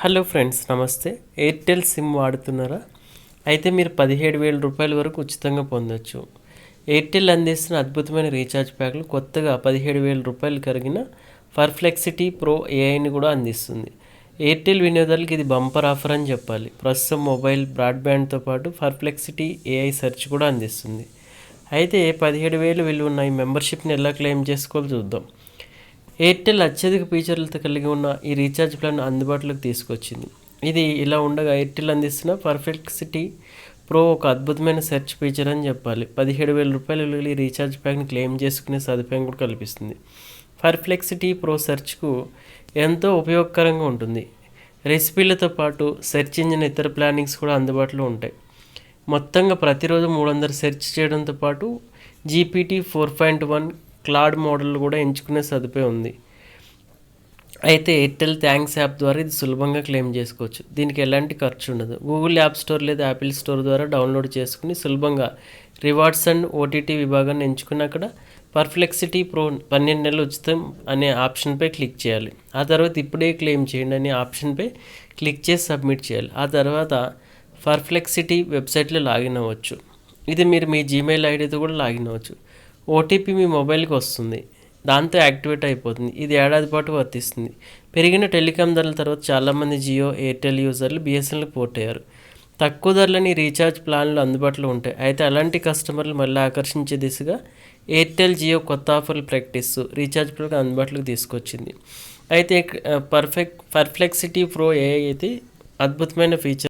Hello friends నమస్తే. Airtel SIM వాడుతున్నారా? అయితే మీరు పదిహేడు వేల రూపాయల వరకు ఉచితంగా పొందొచ్చు. ఎయిర్టెల్ అందిస్తున్న అద్భుతమైన రీఛార్జ్ ప్యాక్లు కొత్తగా పదిహేడు వేల రూపాయలు కరిగిన పర్ఫ్లెక్సిటీ ప్రో ఏఐని కూడా అందిస్తుంది. ఎయిర్టెల్ వినియోగదారులకు ఇది బంపర్ ఆఫర్ అని చెప్పాలి. ప్రస్తుతం మొబైల్ బ్రాడ్బ్యాండ్తో పాటు పర్ఫ్లెక్సిటీ ఏఐ సెర్చ్ కూడా అందిస్తుంది. అయితే పదిహేడు వేలు విలువ ఉన్న ఈ మెంబర్షిప్ని ఎలా క్లెయిమ్ చేసుకోవాలో చూద్దాం. ఎయిర్టెల్ అత్యధిక ఫీచర్లతో కలిగి ఉన్న ఈ రీఛార్జ్ ప్లాన్ అందుబాటులోకి తీసుకొచ్చింది. ఇది ఇలా ఉండగా ఎయిర్టెల్ అందిస్తున్న పర్ఫెక్సిటీ ప్రో ఒక అద్భుతమైన సెర్చ్ ఫీచర్ అని చెప్పాలి. పదిహేడు వేల రూపాయల వెళ్ళి ఈ రీఛార్జ్ ప్యాక్ని క్లెయిమ్ చేసుకునే సదుపాయం కూడా కల్పిస్తుంది. పర్ఫ్లెక్సిటీ ప్రో సెర్చ్కు ఎంతో ఉపయోగకరంగా ఉంటుంది. రెసిపీలతో పాటు సెర్చ్ ఇంజిన్ ఇతర ప్లానింగ్స్ కూడా అందుబాటులో ఉంటాయి. మొత్తంగా ప్రతిరోజు మూడు వందలు సెర్చ్ చేయడంతో పాటు GPT four point one Claude model కూడా ఎంచుకునే సదుపాయం ఉంది. అయితే ఎయిర్టెల్ థ్యాంక్స్ యాప్ ద్వారా ఇది సులభంగా క్లెయిమ్ చేసుకోవచ్చు. దీనికి ఎలాంటి ఖర్చు ఉండదు. గూగుల్ యాప్ స్టోర్ లేదా యాపిల్ స్టోర్ ద్వారా డౌన్లోడ్ చేసుకుని సులభంగా రివార్డ్స్ అండ్ ఓటీటీ విభాగాన్ని ఎంచుకుని అక్కడ పర్ఫ్లెక్సిటీ ప్రో పన్నెండు నెలలు ఉచితం అనే ఆప్షన్పై క్లిక్ చేయాలి. ఆ తర్వాత ఇప్పుడే క్లెయిమ్ చేయండి అనే ఆప్షన్పై క్లిక్ చేసి సబ్మిట్ చేయాలి. ఆ తర్వాత పర్ఫ్లెక్సిటీ వెబ్సైట్లో లాగిన్ అవ్వచ్చు. ఇది మీరు మీ జీమెయిల్ ఐడితో కూడా లాగిన్ అవ్వచ్చు. ఓటీపీ మీ మొబైల్కి వస్తుంది. దాంతో యాక్టివేట్ అయిపోతుంది. ఇది ఏడాది పాటు వర్తిస్తుంది. పెరిగిన టెలికాం ధరల తర్వాత చాలామంది జియో ఎయిర్టెల్ యూజర్లు బిఎస్ఎన్ఎల్ పోర్ట్ అయ్యారు. తక్కువ ధరలని రీఛార్జ్ ప్లాన్లు అందుబాటులో ఉంటాయి. అయితే అలాంటి కస్టమర్లు మళ్ళీ ఆకర్షించే దిశగా ఎయిర్టెల్ జియో కొత్త ఆఫర్లు ప్రకటిస్తూ రీఛార్జ్ ప్లాన్ అందుబాటులోకి తీసుకొచ్చింది. అయితే పర్ఫెక్ట్ పర్ఫ్లెక్సిటీ ప్రో ఏ అయితే అద్భుతమైన ఫీచర్